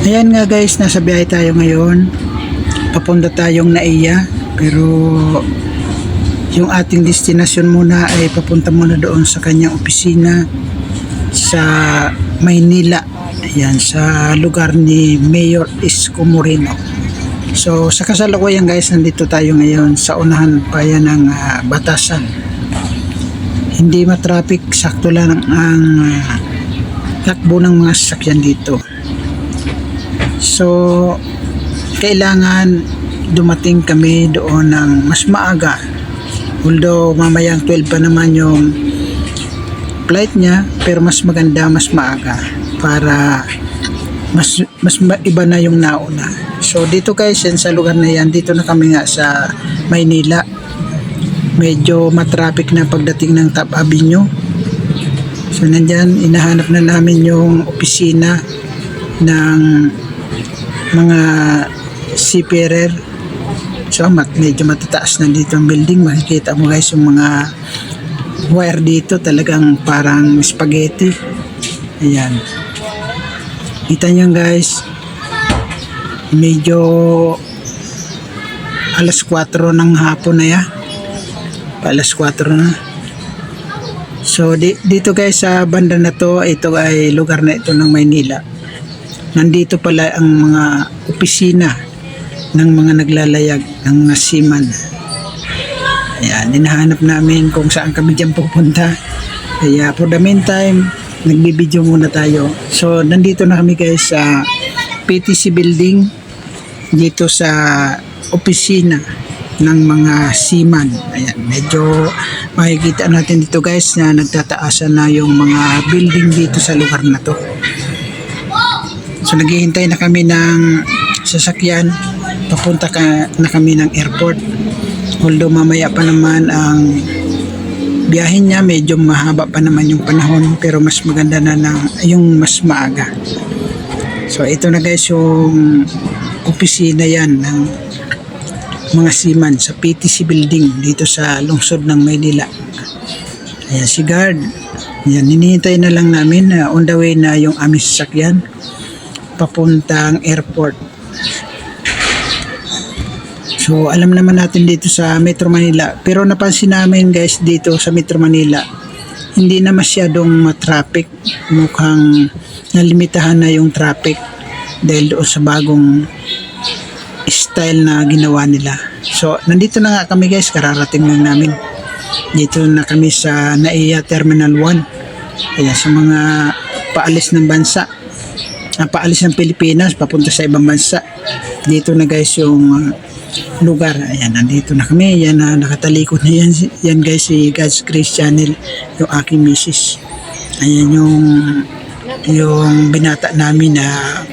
Ayan nga guys, nasa biyahe tayo ngayon. Papunta tayong Naiya. Pero yung ating destinasyon muna ay papunta muna doon sa kanyang opisina sa Maynila. Ayan, sa lugar ni Mayor Isko Moreno. So sa kasalukuyan guys, nandito tayo ngayon sa unahan pa yan ng ah, Batasan. Hindi matraffic, sakto lang ang ah, takbo ng mga sasakyan dito. So, kailangan dumating kami doon ng mas maaga. Although mamayang 12 pa naman yung flight niya, pero mas maganda, mas maaga para mas mas ma- iba na yung nauna. So dito guys, sa lugar na yan, dito na kami nga sa Maynila. Medyo matraffic na pagdating ng Top Avenue. So nandyan, inahanap na namin yung opisina ng mga seafarer. So mat medyo matataas na dito ang building. Makikita mo guys yung mga wire dito talagang parang spaghetti. Ayan. Kita nyo guys. Medyo alas 4 ng hapon na ya. Alas 4 na. So di, dito guys sa banda na to, ito ay lugar na ito ng Maynila nandito pala ang mga opisina ng mga naglalayag ng mga seaman. Ayan, hinahanap namin kung saan kami dyan pupunta. Kaya for the meantime, nagbibideo muna tayo. So, nandito na kami guys sa PTC building dito sa opisina ng mga seaman. Ayan, medyo makikita natin dito guys na nagtataasan na yung mga building dito sa lugar na to. So naghihintay na kami ng sasakyan. Papunta ka na kami ng airport. Although mamaya pa naman ang biyahin niya medyo mahaba pa naman yung panahon pero mas maganda na ng yung mas maaga. So ito na guys yung opisina yan ng mga seaman sa PTC building dito sa lungsod ng Maynila. Ayan si guard. Yan, hinihintay na lang namin na on the way na yung aming sasakyan papuntang airport. So, alam naman natin dito sa Metro Manila. Pero napansin namin guys dito sa Metro Manila, hindi na masyadong matraffic. Mukhang nalimitahan na yung traffic dahil doon sa bagong style na ginawa nila. So, nandito na nga kami guys, kararating lang namin. Dito na kami sa NAIA Terminal 1. Kaya sa mga paalis ng bansa na paalis ng Pilipinas papunta sa ibang bansa. Dito na guys yung uh, lugar. Ayan, nandito na kami. Yan na nakatalikod na yan. Yan guys si God's Grace Channel, yung aking misis. Ayan yung yung binata namin na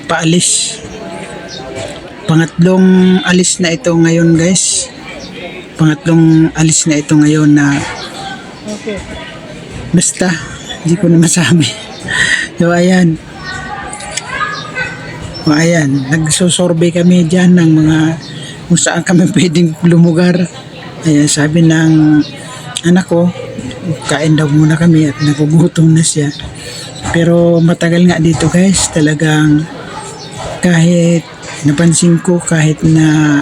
paalis. Pangatlong alis na ito ngayon guys. Pangatlong alis na ito ngayon na basta hindi ko na masabi. So ayan, ayan, nagsusurvey kami dyan ng mga kung saan kami pwedeng lumugar. Ayan, sabi ng anak ko, kain daw muna kami at nagugutom na siya. Pero matagal nga dito guys, talagang kahit napansin ko kahit na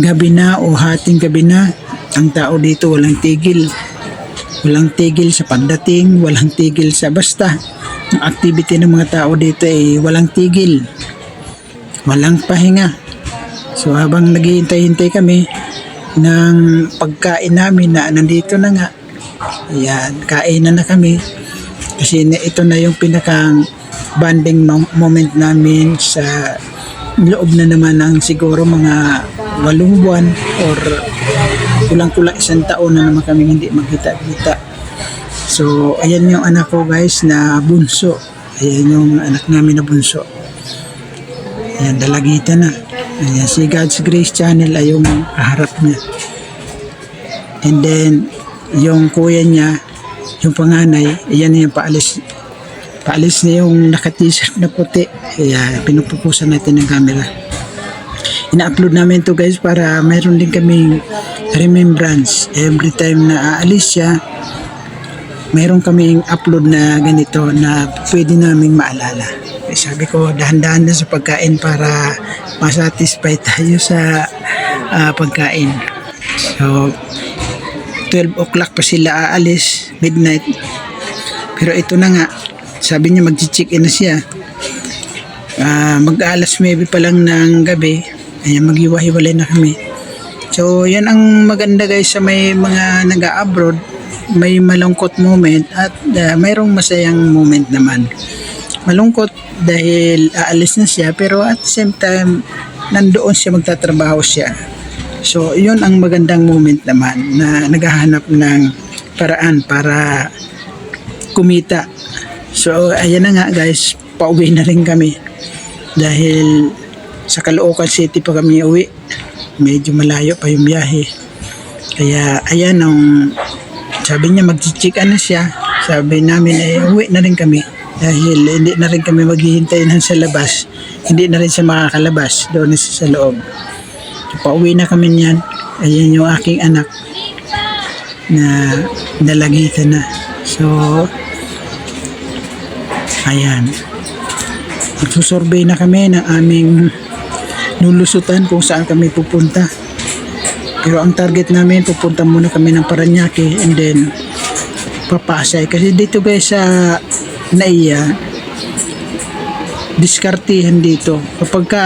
gabi na o hating gabi na, ang tao dito walang tigil. Walang tigil sa pagdating, walang tigil sa basta. Ang activity ng mga tao dito ay walang tigil walang pahinga. So habang naghihintay-hintay kami ng pagkain namin na nandito na nga, yan, kainan na kami. Kasi ito na yung pinakang bonding mo- moment namin sa loob na naman ng siguro mga walong buwan or kulang-kulang isang taon na naman kami hindi magkita-kita. So, ayan yung anak ko guys na bunso. Ayan yung anak namin na bunso. Ayan, dalagita na. Ayan, si God's Grace Channel ay yung kaharap niya. And then, yung kuya niya, yung panganay, ayan yung paalis. Paalis na yung naka-t-shirt na puti. Kaya pinupupusan natin ng camera. Ina-upload namin to guys para mayroon din kaming remembrance. Every time na aalis siya, mayroon kaming upload na ganito na pwede naming maalala. Eh, Sabi ko, dahan-dahan na sa pagkain para masatisfy tayo sa ah, pagkain. So, 12 o'clock pa sila aalis, midnight. Pero ito na nga, sabi niya mag-check-in na siya. Ah, mag-alas 9 pa lang ng gabi, ayan, maghiwa-hiwalay na kami. So, yan ang maganda guys sa may mga nag-abroad, may malungkot moment at ah, mayroong masayang moment naman. Malungkot dahil aalis na siya pero at the same time nandoon siya magtatrabaho siya. So, yun ang magandang moment naman na naghahanap ng paraan para kumita. So, ayan na nga guys, pauwi na rin kami. Dahil sa Caloocan City pa kami uwi. Medyo malayo pa yung biyahe. Kaya, ayan ang sabi niya mag-check na siya. Sabi namin eh, uwi na rin kami. Dahil hindi na rin kami maghihintay na sa labas. Hindi na rin siya makakalabas. Doon sa loob. Pauwi na kami niyan. Ayan yung aking anak na nalagitan na. So, ayan. Magsusurvey na kami ng aming lulusutan kung saan kami pupunta. Pero ang target namin, pupunta muna kami ng Paranaque and then papasay. Kasi dito guys sa Naiya, diskartihan dito. Kapag ka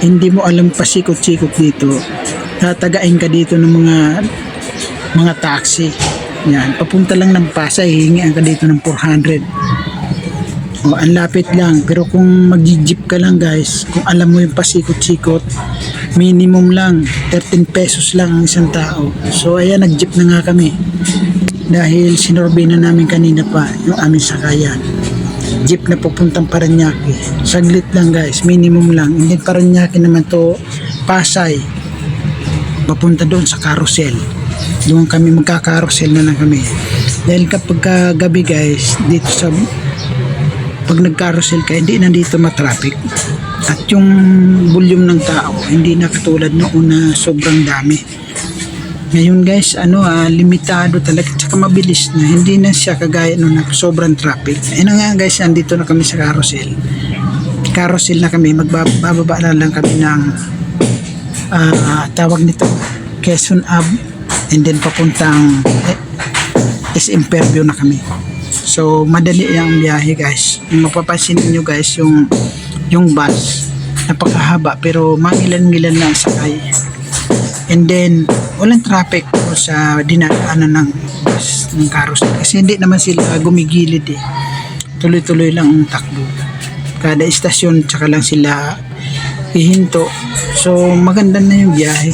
hindi mo alam pasikot-sikot dito, tatagain ka dito ng mga mga taxi. Yan, papunta lang ng Pasay, hihingian ka dito ng 400. O, ang lapit lang. Pero kung mag-jeep ka lang guys, kung alam mo yung pasikot-sikot, minimum lang, 13 pesos lang ang isang tao. So, ayan, nag-jeep na nga kami. Dahil sinorbe na namin kanina pa yung aming sakayan. Jeep na pupuntang Paranaque. Saglit lang guys, minimum lang. Hindi Paranaque naman to Pasay. Papunta doon sa carousel. Doon kami magka-carousel na lang kami. Dahil kapag ka gabi guys, dito sa pag nag-carousel ka, hindi nandito matraffic. At yung volume ng tao, hindi na katulad noon na sobrang dami. Ngayon guys, ano ah, limitado talaga, tsaka mabilis na. Hindi na siya kagaya noon na sobrang traffic. Ayun nga guys, andito na kami sa carousel. Carousel na kami, magbababa na lang kami ng ah, tawag nito, Quezon Ave, and then papuntang eh, SM Fairview na kami. So, madali ang biyahe guys. Kung mapapansin niyo guys, yung yung bus, napakahaba pero mangilan-ngilan lang sakay. And then, walang traffic po sa dinadaanan ng bus, ng carousel. Kasi hindi naman sila gumigilid eh. Tuloy-tuloy lang ang takbo. Kada istasyon, tsaka lang sila hihinto. So, maganda na yung biyahe.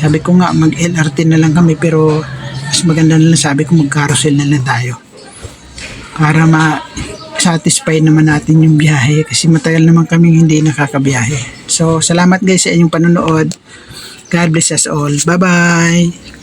Sabi ko nga, mag-LRT na lang kami pero mas maganda na lang sabi ko mag-carousel na lang tayo para ma-satisfy naman natin yung biyahe kasi matagal naman kaming hindi nakakabiyahe. So, salamat guys sa inyong panonood. God bless us all. Bye-bye!